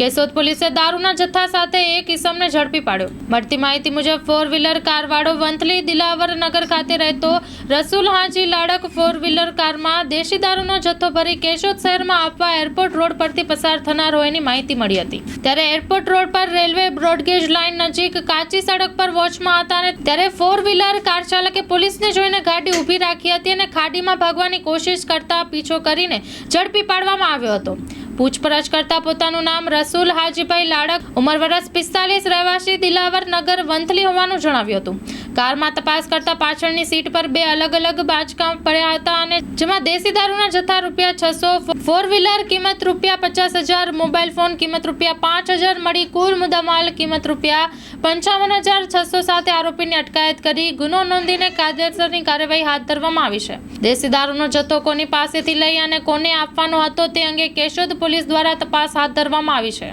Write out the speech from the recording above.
કેશોદ પોલીસે દારૂના જથ્થા સાથે એક ઇસમને ઝડપી પાડ્યો. મળતી માહિતી મુજબ ફોર વ્હીલર કારવાળો વંથલી દિલાવર નગર ખાતે રહેતો રસુલ હાજી લાડક ફોર વ્હીલર કારમાં દેશી દારૂનો જથ્થો ભરી કેશોદ શહેરમાં આપવા એરપોર્ટ રોડ પરથી પસાર થનાર હોવાની માહિતી મળી હતી. ત્યારે એરપોર્ટ રોડ પર રેલવે બ્રોડગેજ લાઇન નજીક કાચી સડક પર વોચમાં હતા અને ત્યારે ફોર વ્હીલર કાર ચાલકે પોલીસને જોઈને ગાડી ઊભી રાખી હતી અને ખાડીમાં ભાગવાની કોશિશ કરતા પીછો કરીને ઝડપી પાડવામાં આવ્યો હતો. પૂછપરછ કરતા પોતાનું નામ રસૂલ હાજીભાઈ લાડક ઉંમર વર્ષ પિસ્તાલીસ, રહેવાસી દિલાવર નગર વંથલી હોવાનું જણાવ્યું હતું. કારમાં તપાસ કરતા પાછળની સીટ પર બે અલગ અલગ બાચકા પડ્યા હતા અને જેમાં દેશી દારૂના જથ્થા રૂપિયા છસો ફોર વ્હીલર કિંમત રૂપિયા પચાસ હજાર મોબાઈલ ફોન કિંમત રૂપિયા પાંચ હજાર, મળી કુલ મુદ્દામાલ કિંમત રૂપિયા પંચાવન હજાર, છસો સાથે આરોપીની અટકાયત કરી ગુનો નોંધીને કાયદેસરની કાર્યવાહી હાથ ધરવામાં આવી છે. દેશી દારૂનો જથ્થો કોની પાસેથી લઈ અને કોને આપવાનો હતો તે અંગે કેશોદ પોલીસ દ્વારા તપાસ હાથ ધરવામાં આવી છે.